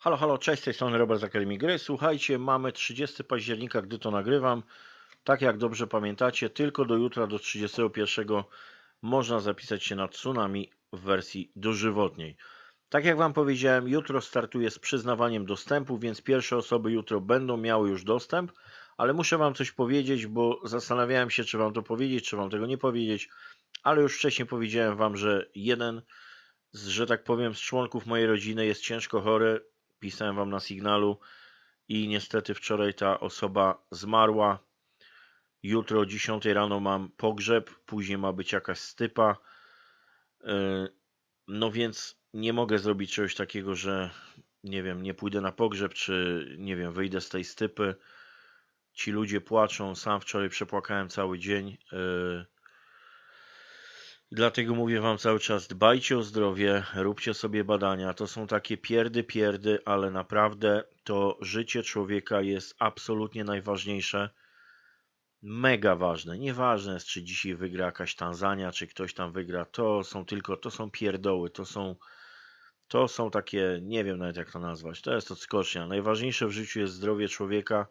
Halo, halo, cześć, z tej strony Robert z Akademii Gry. Słuchajcie, mamy 30 października, gdy to nagrywam. Tak jak dobrze pamiętacie, tylko do jutra, do 31 można zapisać się na Tsunami w wersji dożywotniej. Tak jak Wam powiedziałem, jutro startuję z przyznawaniem dostępu, więc pierwsze osoby jutro będą miały już dostęp, ale muszę Wam coś powiedzieć, bo zastanawiałem się, czy Wam to powiedzieć, czy Wam tego nie powiedzieć, ale już wcześniej powiedziałem Wam, że jeden z, że tak powiem, z członków mojej rodziny jest ciężko chory, pisałem wam na sygnalu i niestety wczoraj ta osoba zmarła. Jutro o 10 rano mam pogrzeb, później ma być jakaś stypa. Yy, no więc nie mogę zrobić czegoś takiego, że nie wiem, nie pójdę na pogrzeb, czy nie wiem, wyjdę z tej stypy. Ci ludzie płaczą, sam wczoraj przepłakałem cały dzień. Yy, Dlatego mówię Wam cały czas, dbajcie o zdrowie, róbcie sobie badania. To są takie pierdy, pierdy, ale naprawdę to życie człowieka jest absolutnie najważniejsze. Mega ważne. Nieważne jest, czy dzisiaj wygra jakaś Tanzania, czy ktoś tam wygra. To są tylko, to są pierdoły, to są, to są takie, nie wiem nawet jak to nazwać. To jest odskocznia. Najważniejsze w życiu jest zdrowie człowieka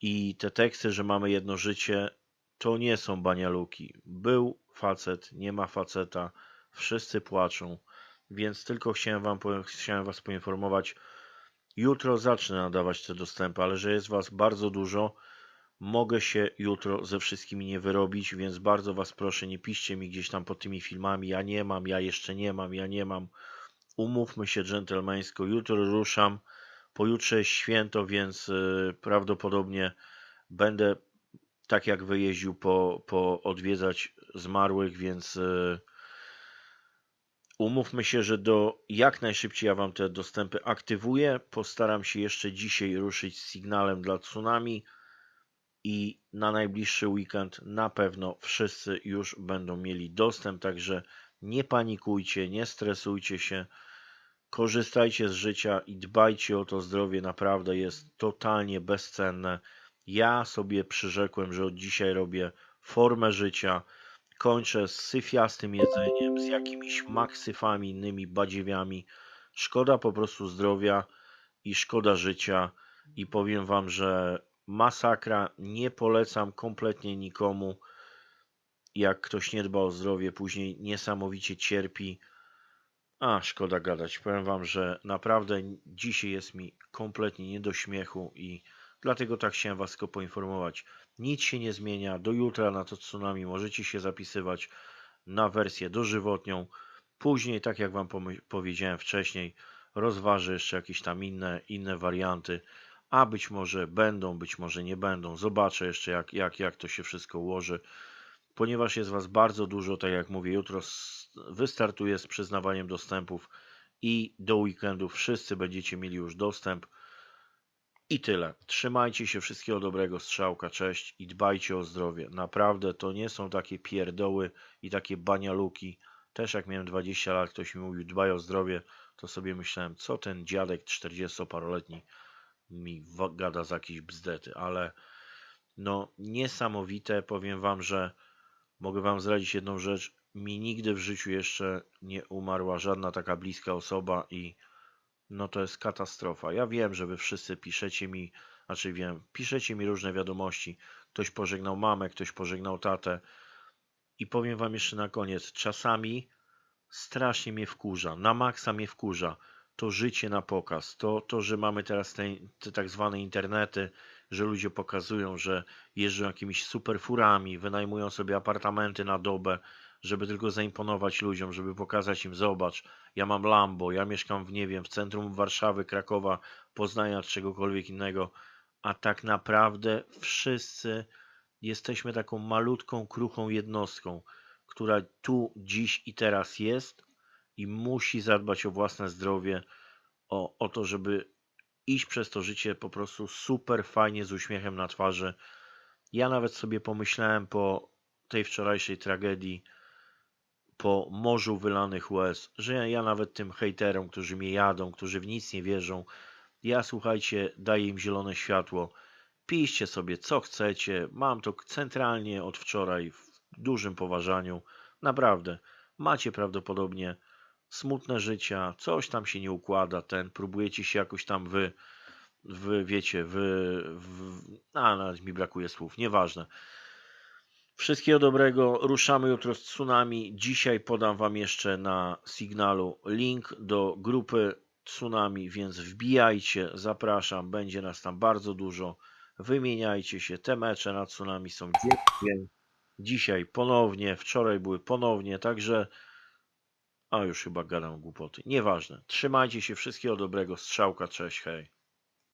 i te teksty, że mamy jedno życie, to nie są banialuki. Był facet, nie ma faceta, wszyscy płaczą, więc tylko chciałem, wam, chciałem Was poinformować. Jutro zacznę nadawać te dostępy, ale że jest Was bardzo dużo, mogę się jutro ze wszystkimi nie wyrobić, więc bardzo Was proszę, nie piszcie mi gdzieś tam pod tymi filmami, ja nie mam, ja jeszcze nie mam, ja nie mam. Umówmy się dżentelmeńsko, jutro ruszam, pojutrze jest święto, więc yy, prawdopodobnie będę tak jak wyjeździł po, po odwiedzać zmarłych, więc e, umówmy się, że do jak najszybciej ja Wam te dostępy aktywuję. Postaram się jeszcze dzisiaj ruszyć z sygnałem dla tsunami i na najbliższy weekend na pewno wszyscy już będą mieli dostęp, także nie panikujcie, nie stresujcie się, korzystajcie z życia i dbajcie o to zdrowie, naprawdę jest totalnie bezcenne. Ja sobie przyrzekłem, że od dzisiaj robię formę życia, kończę z syfiastym jedzeniem, z jakimiś maksyfami, innymi badziewiami. Szkoda po prostu zdrowia i szkoda życia i powiem wam, że masakra, nie polecam kompletnie nikomu. Jak ktoś nie dba o zdrowie, później niesamowicie cierpi. A, szkoda gadać. Powiem wam, że naprawdę dzisiaj jest mi kompletnie nie do śmiechu i Dlatego tak chciałem Was tylko poinformować. Nic się nie zmienia. Do jutra na to tsunami możecie się zapisywać na wersję dożywotnią. Później, tak jak Wam powiedziałem wcześniej, rozważę jeszcze jakieś tam inne, inne warianty, a być może będą, być może nie będą. Zobaczę jeszcze, jak, jak, jak to się wszystko ułoży. Ponieważ jest Was bardzo dużo, tak jak mówię, jutro wystartuję z przyznawaniem dostępów i do weekendu wszyscy będziecie mieli już dostęp. I tyle. Trzymajcie się wszystkiego dobrego, strzałka, cześć i dbajcie o zdrowie. Naprawdę to nie są takie pierdoły i takie banialuki. Też jak miałem 20 lat, ktoś mi mówił dbaj o zdrowie, to sobie myślałem, co ten dziadek 40-paroletni mi gada za jakieś bzdety, ale no niesamowite, powiem wam, że mogę wam zdradzić jedną rzecz, mi nigdy w życiu jeszcze nie umarła żadna taka bliska osoba i no to jest katastrofa. Ja wiem, że wy wszyscy piszecie mi, znaczy wiem, piszecie mi różne wiadomości. Ktoś pożegnał mamę, ktoś pożegnał tatę. I powiem wam jeszcze na koniec, czasami strasznie mnie wkurza, na maksa mnie wkurza to życie na pokaz, to, to że mamy teraz te, te tak zwane internety, że ludzie pokazują, że jeżdżą jakimiś superfurami, wynajmują sobie apartamenty na dobę, żeby tylko zaimponować ludziom, żeby pokazać im, zobacz, ja mam Lambo, ja mieszkam w, nie wiem, w centrum Warszawy, Krakowa, Poznania, czegokolwiek innego, a tak naprawdę wszyscy jesteśmy taką malutką, kruchą jednostką, która tu, dziś i teraz jest i musi zadbać o własne zdrowie, o, o to, żeby iść przez to życie po prostu super fajnie, z uśmiechem na twarzy. Ja nawet sobie pomyślałem po tej wczorajszej tragedii, po morzu wylanych łez, że ja nawet tym hejterom, którzy mnie jadą, którzy w nic nie wierzą, ja słuchajcie, daję im zielone światło. Piszcie sobie co chcecie. Mam to centralnie od wczoraj w dużym poważaniu. Naprawdę. Macie prawdopodobnie smutne życia, coś tam się nie układa, ten, próbujecie się jakoś tam wy, wy wiecie, wy, w, a nawet mi brakuje słów, nieważne. Wszystkiego dobrego, ruszamy jutro z tsunami. Dzisiaj podam Wam jeszcze na sygnalu link do grupy tsunami, więc wbijajcie, zapraszam, będzie nas tam bardzo dużo. Wymieniajcie się, te mecze na tsunami są dzień. Dzisiaj ponownie, wczoraj były ponownie, także a już chyba gadam głupoty. Nieważne. Trzymajcie się, wszystkiego dobrego. Strzałka, cześć, hej.